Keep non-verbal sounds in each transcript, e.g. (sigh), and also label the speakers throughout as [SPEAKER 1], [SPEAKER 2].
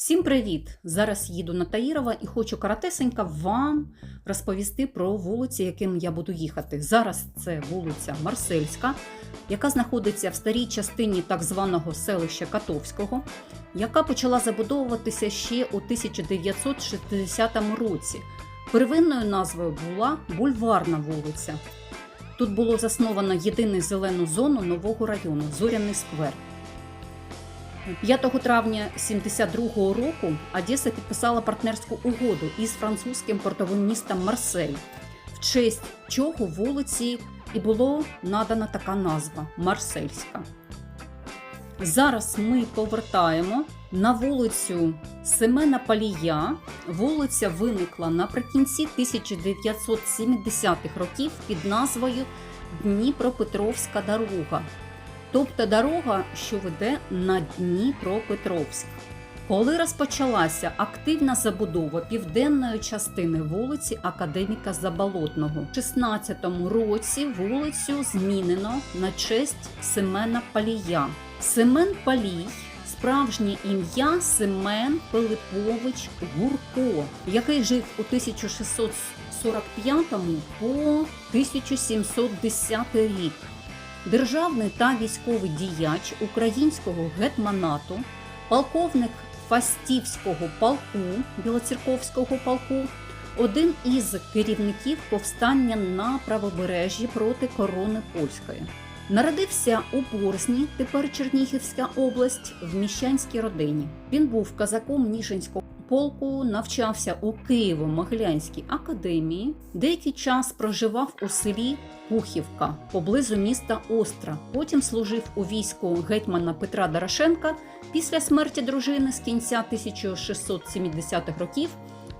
[SPEAKER 1] Всім привіт! Зараз їду на Таїрова і хочу коротесенько вам розповісти про вулиці, яким я буду їхати. Зараз це вулиця Марсельська, яка знаходиться в старій частині так званого селища Катовського, яка почала забудовуватися ще у 1960 році. Первинною назвою була Бульварна вулиця. Тут було засновано єдину зелену зону нового району Зоряний сквер. 5 травня 1972 року Одеса підписала партнерську угоду із французьким портовим містом Марсель, в честь чого вулиці і було надана така назва Марсельська. Зараз ми повертаємо на вулицю Семена Палія. Вулиця виникла наприкінці 1970-х років під назвою Дніпропетровська дорога тобто дорога, що веде на Дніпропетровськ. Коли розпочалася активна забудова південної частини вулиці Академіка Заболотного, у 16-му році вулицю змінено на честь Семена Палія. Семен Палій справжнє ім'я Семен Пилипович Гурко, який жив у 1645 по 1710 рік державний та військовий діяч українського гетманату, полковник Фастівського полку Білоцерковського полку, один із керівників повстання на правобережжі проти корони польської. Народився у Борзні, тепер Чернігівська область, в міщанській родині. Він був казаком Ніжинського полку, навчався у Києво-Могилянській академії. Деякий час проживав у селі Пухівка поблизу міста Остра. Потім служив у війську гетьмана Петра Дорошенка. Після смерті дружини з кінця 1670-х років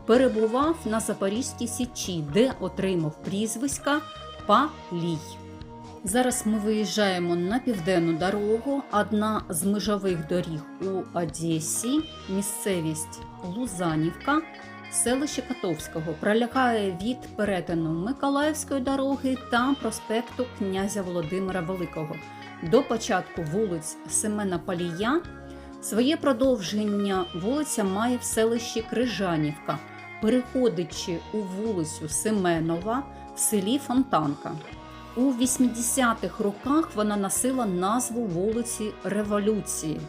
[SPEAKER 1] перебував на Запорізькій Січі, де отримав прізвиська Палій. Зараз ми виїжджаємо на південну дорогу. Одна з межових доріг у Одесі, місцевість Лузанівка, селище Котовського, пролягає від перетину Миколаївської дороги та проспекту князя Володимира Великого до початку вулиць Семена Палія. Своє продовження вулиця має в селищі Крижанівка, переходячи у вулицю Семенова в селі Фонтанка. У 80-х роках вона носила назву вулиці Революції.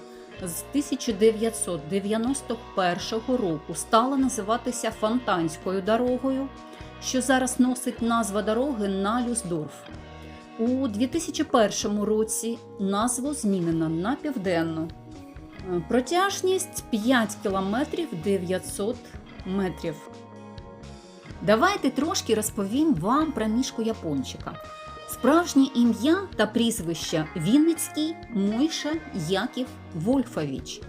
[SPEAKER 1] З 1991 року стала називатися Фонтанською дорогою, що зараз носить назва дороги на Люсдорф. У 2001 році назву змінено на південну. Протяжність 5 кілометрів 900 метрів. Давайте трошки розповім вам про мішку Япончика. Справжнє ім'я та прізвище Вінницький Мойша Яків Вольфович.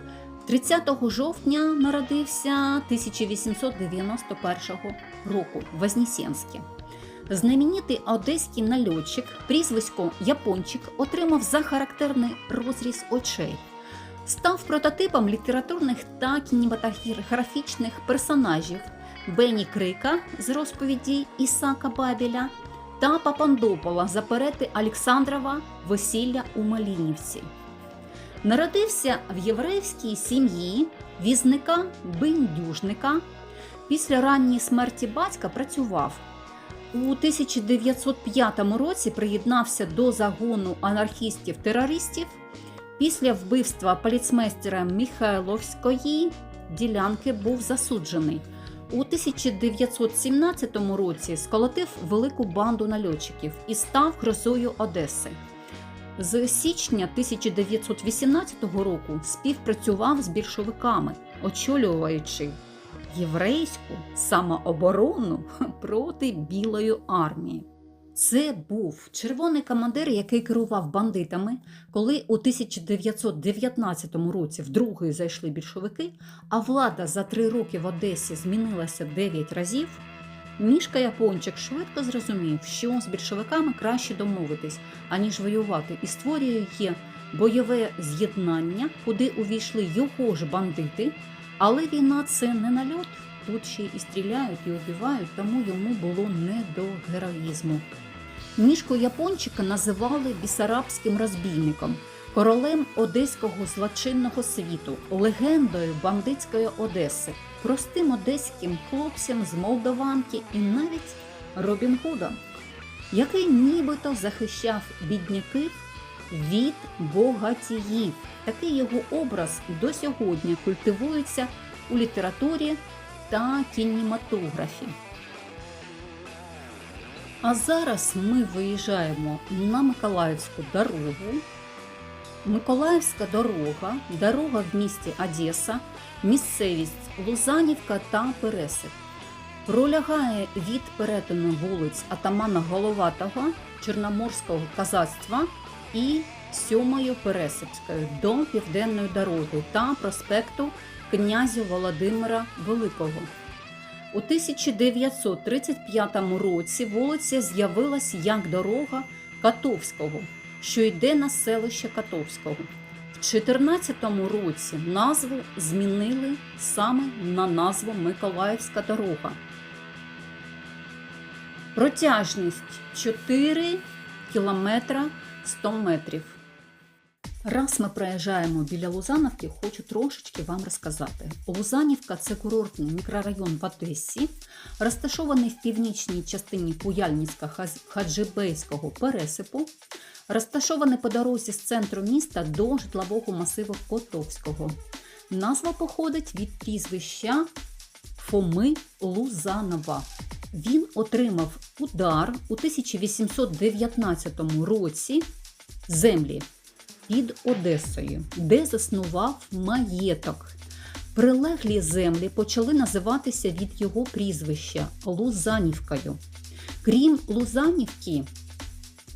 [SPEAKER 1] 30 жовтня народився 1891 року в Вознесенське. Знаменитий одеський нальотчик, прізвисько Япончик отримав за характерний розріз очей. Став прототипом літературних та кінематографічних персонажів Бені Крика з розповіді Ісака Бабіля та Папандопола з оперети Олександрова Весілля у Малінівці. Народився в єврейській сім'ї візника бендюжника. Після ранньої смерті батька працював. У 1905 році приєднався до загону анархістів-терористів. Після вбивства поліцмейстера Михайловської ділянки був засуджений. У 1917 році сколотив велику банду нальотчиків і став грозою Одеси. З січня 1918 року співпрацював з більшовиками, очолюючи єврейську самооборону (laughs) проти Білої армії. Це був червоний командир, який керував бандитами, коли у 1919 році вдруге зайшли більшовики, а влада за три роки в Одесі змінилася 9 разів. Мішка Япончик швидко зрозумів, що з більшовиками краще домовитись, аніж воювати, і створює бойове з'єднання, куди увійшли його ж бандити. Але війна це не нальот. Тут ще і стріляють, і убивають, тому йому було не до героїзму. Мішку Япончика називали бісарабським розбійником, королем одеського злочинного світу, легендою бандитської Одеси, простим одеським хлопцем з Молдованки і навіть Робін Гудом, який нібито захищав бідняків від богатіїв. Такий його образ до сьогодні культивується у літературі та кінематографі. А зараз ми виїжджаємо на Миколаївську дорогу. Миколаївська дорога, дорога в місті Одеса, місцевість Лузанівка та Пересип. Пролягає від перетину вулиць Атамана Головатого, Чорноморського казацтва і Сьомою Пересипською до Південної дороги та проспекту князя Володимира Великого. У 1935 році вулиця з'явилась як дорога Катовського, що йде на селище Катовського. В 2014 році назву змінили саме на назву Миколаївська дорога. Протяжність 4 кілометра 100 метрів. Раз ми проїжджаємо біля Лузановки, хочу трошечки вам розказати. Лузанівка це курортний мікрорайон в Одесі, розташований в північній частині Куяльницька-Хаджибейського пересипу, розташований по дорозі з центру міста до житлового масиву Котовського. Назва походить від прізвища Фоми Лузанова. Він отримав удар у 1819 році землі під Одесою, де заснував маєток. Прилеглі землі почали називатися від його прізвища Лузанівкою. Крім Лузанівки,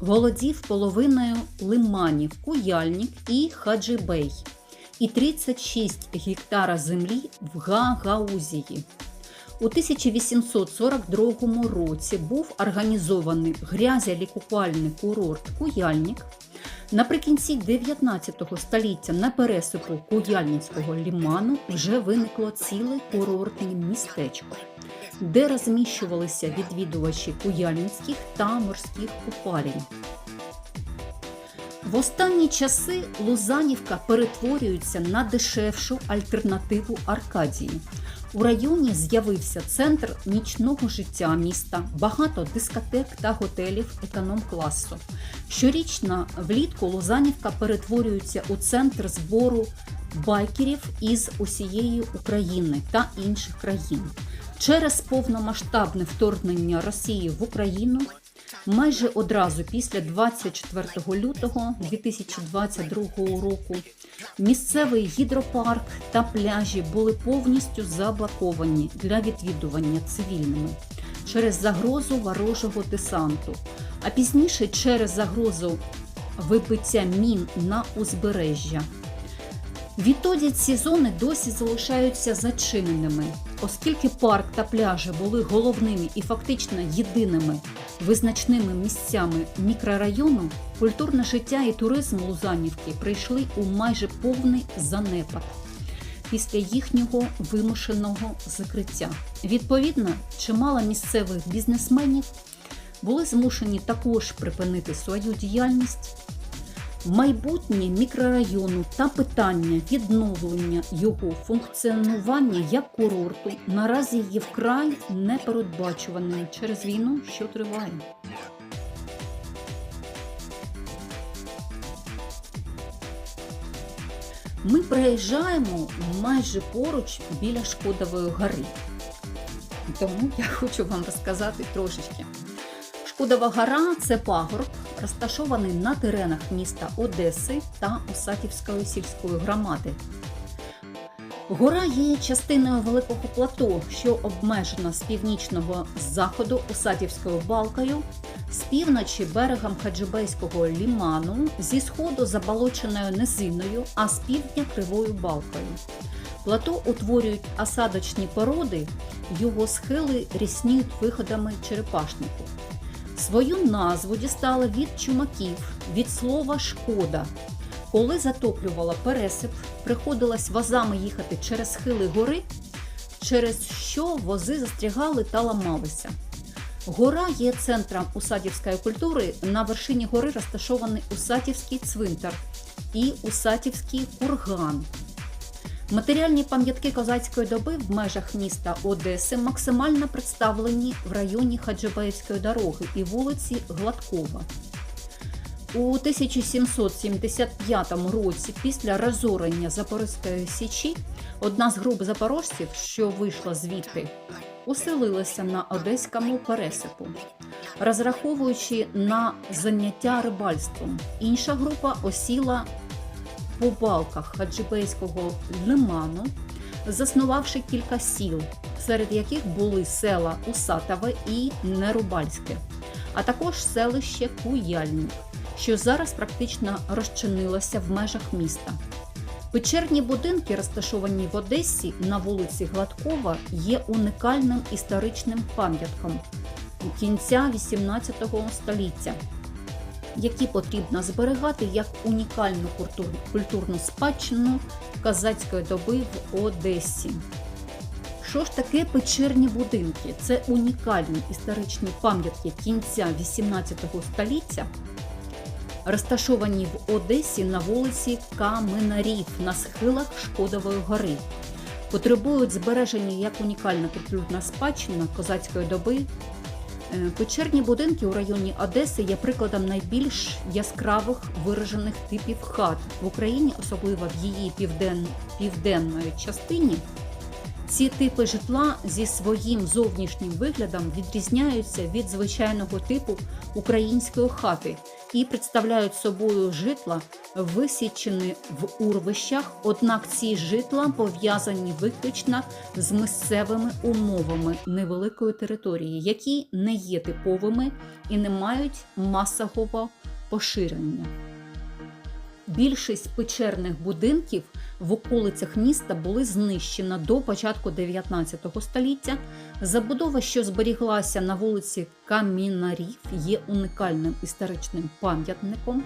[SPEAKER 1] володів половиною лиманів, Куяльник і Хаджибей, і 36 гектара землі в Гагаузії. У 1842 році був організований грязялікупальний курорт Куяльник. Наприкінці 19 століття на пересипу Куяльницького ліману вже виникло ціле курортне містечко, де розміщувалися відвідувачі куяльницьких та морських купалень. В останні часи Лузанівка перетворюється на дешевшу альтернативу Аркадії. У районі з'явився центр нічного життя міста, багато дискотек та готелів економ-класу. Щорічно влітку Лозанівка перетворюється у центр збору байкерів із усієї України та інших країн. Через повномасштабне вторгнення Росії в Україну майже одразу після 24 лютого 2022 року місцевий гідропарк та пляжі були повністю заблоковані для відвідування цивільними через загрозу ворожого десанту, а пізніше через загрозу вибиття мін на узбережжя. Відтоді ці зони досі залишаються зачиненими, оскільки парк та пляжі були головними і фактично єдиними визначними місцями мікрорайону, культурне життя і туризм Лузанівки прийшли у майже повний занепад після їхнього вимушеного закриття. Відповідно, чимало місцевих бізнесменів були змушені також припинити свою діяльність майбутнє мікрорайону та питання відновлення його функціонування як курорту наразі є вкрай непередбачуваним через війну, що триває. Ми приїжджаємо майже поруч біля Шкодової гори. Тому я хочу вам розказати трошечки. Шкодова гора це пагорб, розташований на теренах міста Одеси та Осаківської сільської громади. Гора є частиною великого плато, що обмежена з північного заходу Осадівською балкою, з півночі берегом Хаджибейського ліману, зі сходу заболоченою низиною, а з півдня кривою балкою. Плато утворюють осадочні породи, його схили рісніють виходами черепашнику. Свою назву дістала від чумаків, від слова шкода. Коли затоплювала пересип, приходилось возами їхати через схили гори, через що вози застрягали та ламалися. Гора є центром усадівської культури. На вершині гори розташований усадівський цвинтар і Усатівський курган. Матеріальні пам'ятки козацької доби в межах міста Одеси максимально представлені в районі Хаджибаївської дороги і вулиці Гладкова. У 1775 році, після розорення Запорізької січі, одна з груп запорожців, що вийшла звідти, уселилася на одеському пересипу, розраховуючи на заняття рибальством. Інша група осіла по балках Хаджибейського лиману, заснувавши кілька сіл, серед яких були села Усатове і Нерубальське, а також селище Куяльник, що зараз практично розчинилося в межах міста. Печерні будинки, розташовані в Одесі на вулиці Гладкова, є унікальним історичним пам'ятком кінця XVIII століття, які потрібно зберігати як унікальну культурну спадщину козацької доби в Одесі. Що ж таке печерні будинки? Це унікальні історичні пам'ятки кінця XVIII століття, розташовані в Одесі на вулиці Каменарів на схилах Шкодової гори. Потребують збереження як унікальна культурна спадщина козацької доби. Е, Печерні будинки у районі Одеси є прикладом найбільш яскравих виражених типів хат в Україні, особливо в її півден... південної частині. Ці типи житла зі своїм зовнішнім виглядом відрізняються від звичайного типу української хати і представляють собою житла, висічені в урвищах, однак ці житла пов'язані виключно з місцевими умовами невеликої території, які не є типовими і не мають масового поширення. Більшість печерних будинків в околицях міста були знищені до початку 19 століття. Забудова, що зберіглася на вулиці Камінарів, є унікальним історичним пам'ятником,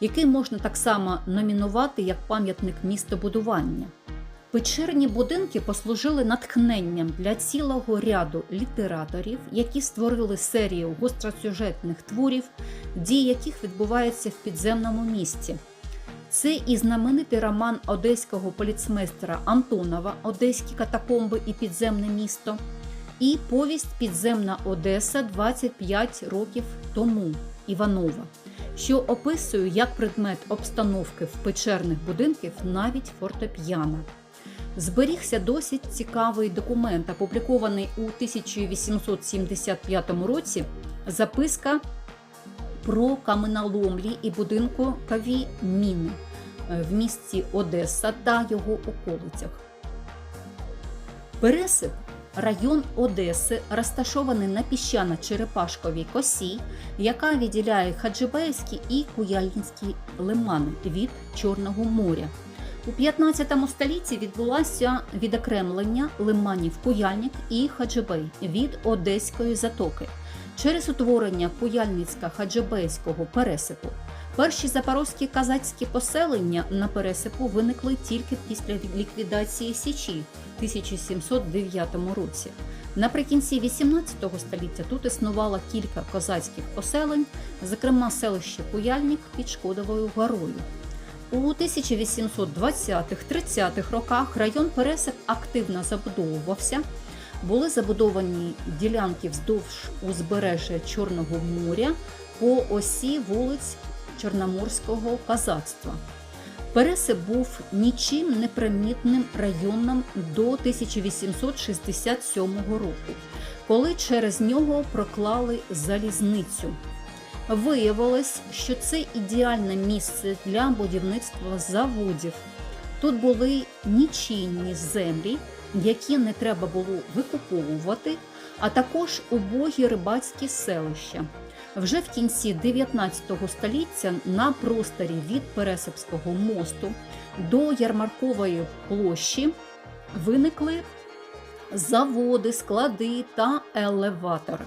[SPEAKER 1] який можна так само номінувати як пам'ятник містобудування. Печерні будинки послужили натхненням для цілого ряду літераторів, які створили серію гостросюжетних творів, дії яких відбуваються в підземному місті. Це і знаменитий роман одеського поліцмейстера Антонова Одеські катакомби і підземне місто, і повість Підземна Одеса 25 років тому Іванова, що описує як предмет обстановки в печерних будинках навіть фортепіано. Зберігся досить цікавий документ, опублікований у 1875 році. Записка про каменоломлі і будинкові міни е, в місті Одеса та його околицях. Пересип район Одеси розташований на піщано-черепашковій косі, яка відділяє Хаджибейський і Куяльницький лимани від Чорного моря. У 15 столітті відбулося відокремлення лиманів Куяльник і Хаджибей від Одеської затоки через утворення Куяльницько-Хаджибейського пересипу. Перші запорозькі казацькі поселення на пересипу виникли тільки після ліквідації Січі в 1709 році. Наприкінці 18 століття тут існувало кілька козацьких поселень, зокрема селище Куяльник під Шкодовою горою. У 1820-30-х роках район Пересип активно забудовувався. Були забудовані ділянки вздовж узбережжя Чорного моря по осі вулиць Чорноморського казацтва. Пересип був нічим не примітним районом до 1867 року, коли через нього проклали залізницю. Виявилось, що це ідеальне місце для будівництва заводів. Тут були нічийні землі, які не треба було викуповувати, а також убогі рибацькі селища. Вже в кінці 19 століття на просторі від Пересипського мосту до Ярмаркової площі виникли заводи, склади та елеватори.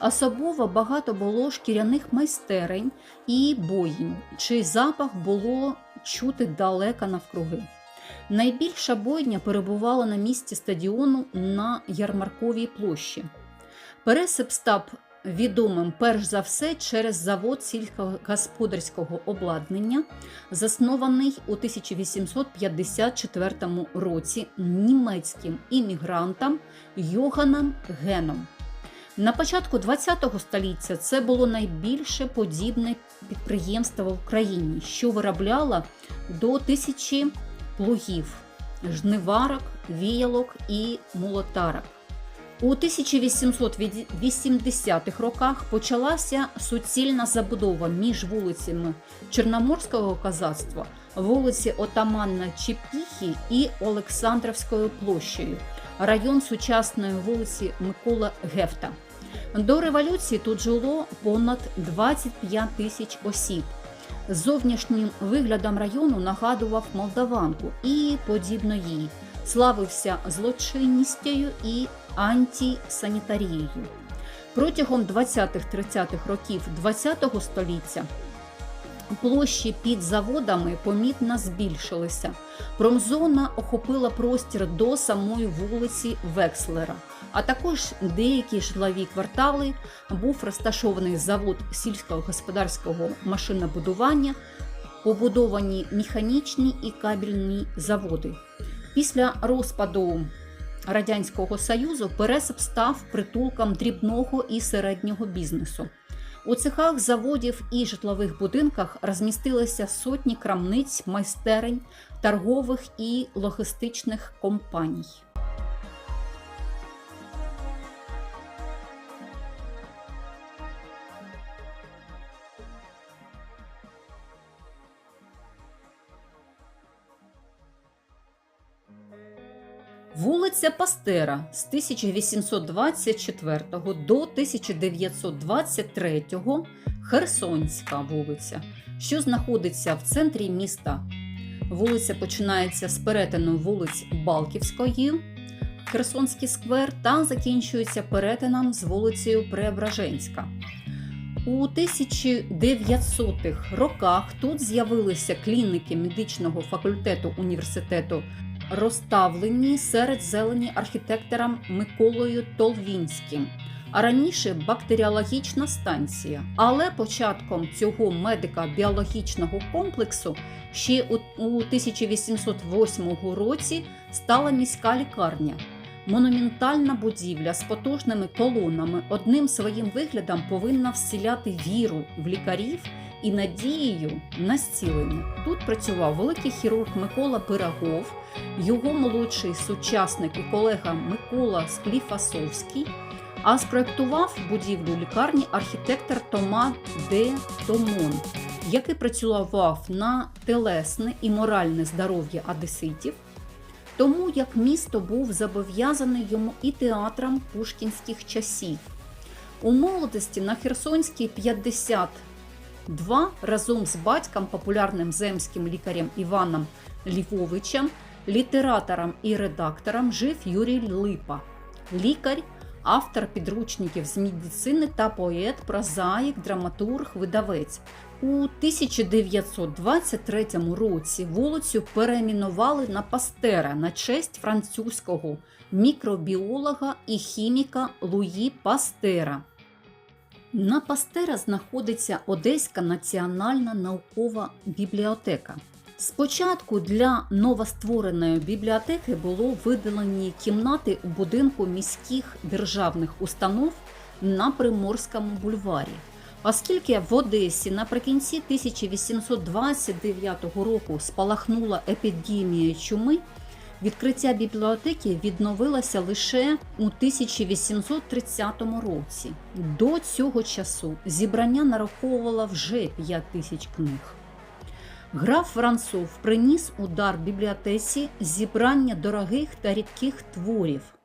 [SPEAKER 1] Особливо багато було шкіряних майстерень і боїнь, чий запах було чути далеко навкруги. Найбільша бойня перебувала на місці стадіону на Ярмарковій площі. Пересип став відомим перш за все через завод сільськогосподарського обладнання, заснований у 1854 році німецьким іммігрантом Йоганом Геном. На початку ХХ століття це було найбільше подібне підприємство в Україні, що виробляло до тисячі плугів, жниварок, віялок і молотарок. У 1880-х роках почалася суцільна забудова між вулицями Чорноморського козацтва, вулиці Отаманна Чепіхи і Олександровською площею, район сучасної вулиці Микола Гефта. До революції тут жило понад 25 тисяч осіб. Зовнішнім виглядом району нагадував Молдаванку і подібно їй, славився злочинністю і антисанітарією. Протягом 20-30-х років ХХ століття площі під заводами помітно збільшилися. Промзона охопила простір до самої вулиці Векслера, а також деякі житлові квартали був розташований завод сільськогосподарського машинобудування, побудовані механічні і кабельні заводи. Після розпаду Радянського Союзу Пересип став притулком дрібного і середнього бізнесу. У цехах заводів і житлових будинках розмістилися сотні крамниць, майстерень, торгових і логістичних компаній. Вулиця Пастера з 1824 до 1923 Херсонська вулиця, що знаходиться в центрі міста. Вулиця починається з перетину вулиць Балківської, Херсонський сквер та закінчується перетином з вулицею Преображенська. У 1900-х роках тут з'явилися клініки медичного факультету університету розставлені серед зелені архітектором Миколою Толвінським, а раніше бактеріологічна станція. Але початком цього медико-біологічного комплексу ще у 1808 році стала міська лікарня. Монументальна будівля з потужними колонами одним своїм виглядом повинна вселяти віру в лікарів і надією на зцілення. Тут працював великий хірург Микола Пирогов, його молодший сучасник і колега Микола Скліфасовський, а спроектував будівлю лікарні архітектор Тома Де Томон, який працював на телесне і моральне здоров'я одеситів. Тому як місто був зобов'язаний йому і театром пушкінських часів. У молодості на Херсонській 50 Два разом з батьком, популярним земським лікарем Іваном Львовичем, літератором і редактором жив Юрій Липа, лікар, автор підручників з медицини та поет, прозаїк, драматург, видавець. У 1923 році вулицю перейменували на Пастера на честь французького мікробіолога і хіміка Луї Пастера. На Пастера знаходиться Одеська національна наукова бібліотека. Спочатку для новоствореної бібліотеки було виділені кімнати у будинку міських державних установ на Приморському бульварі. Оскільки в Одесі наприкінці 1829 року спалахнула епідемія чуми, Відкриття бібліотеки відновилося лише у 1830 році. До цього часу зібрання нараховувало вже 5 тисяч книг. Граф Францов приніс у дар бібліотеці зібрання дорогих та рідких творів.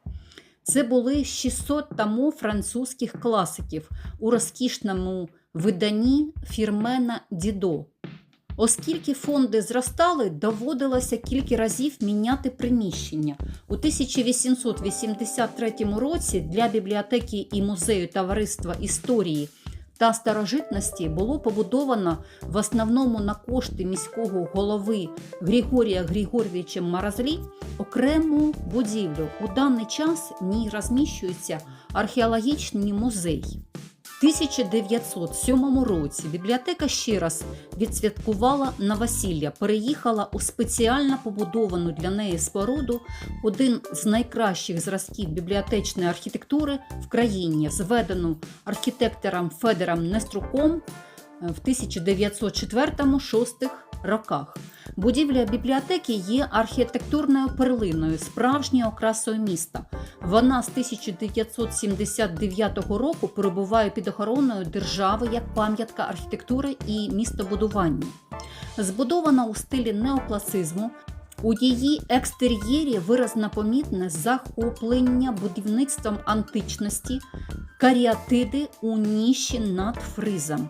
[SPEAKER 1] Це були 600 тому французьких класиків у розкішному виданні Фірмена Дідо. Оскільки фонди зростали, доводилося кілька разів міняти приміщення. У 1883 році для бібліотеки і музею товариства історії та старожитності було побудовано в основному на кошти міського голови Григорія Григорьовича Маразлі окрему будівлю. У даний час в ній розміщується археологічний музей. 1907 році бібліотека ще раз відсвяткувала новосілля, переїхала у спеціально побудовану для неї споруду, один з найкращих зразків бібліотечної архітектури в країні, зведену архітектором Федером Неструком в 1904-6 роках. Будівля бібліотеки є архітектурною перлиною, справжньою окрасою міста. Вона з 1979 року перебуває під охороною держави як пам'ятка архітектури і містобудування. Збудована у стилі неокласизму. У її екстер'єрі виразно помітне захоплення будівництвом античності, каріатиди у ніші над фризом.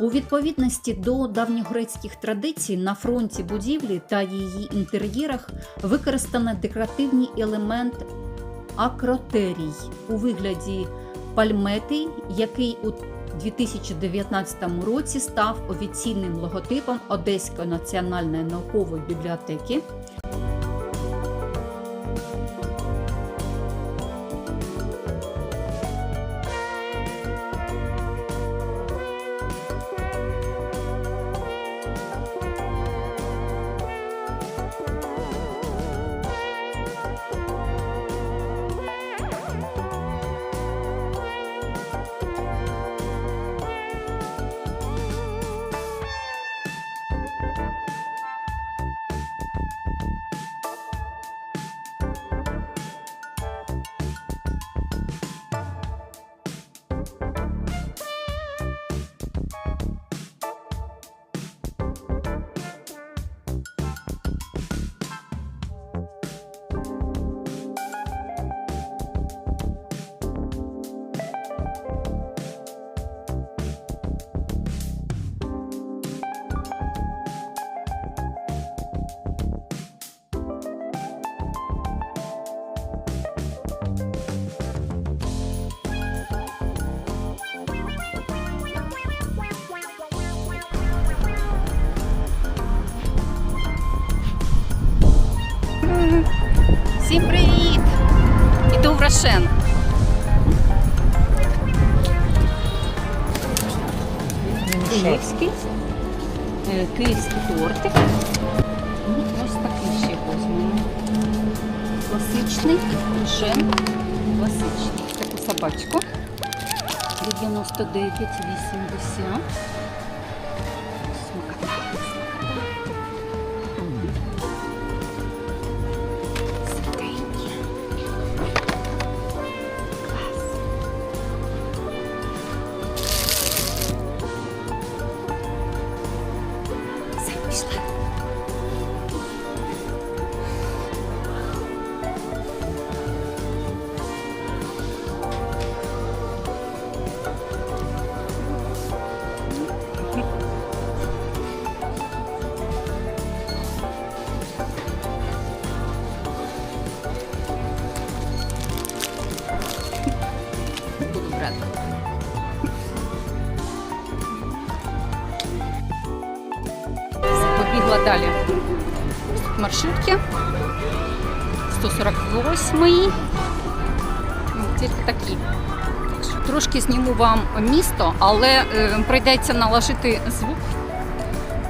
[SPEAKER 1] У відповідності до давньогрецьких традицій на фронті будівлі та її інтер'єрах використано декоративний елемент акротерій у вигляді пальмети, який у 2019 році став офіційним логотипом Одеської національної наукової бібліотеки. Рошен. Київський. Е, Київський тортик. І ось такий ще візьмемо. Класичний, Рошен. Класичний. Таку собачку. 99,80. Маршрутки. 148 Тільки такі. Трошки зніму вам місто, але е, прийдеться наложити звук,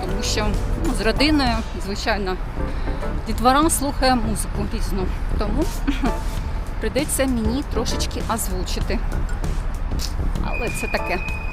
[SPEAKER 1] тому що ну, з родиною, звичайно, дітвора слухає музику різну. Тому (laughs) прийдеться мені трошечки озвучити. Але це таке.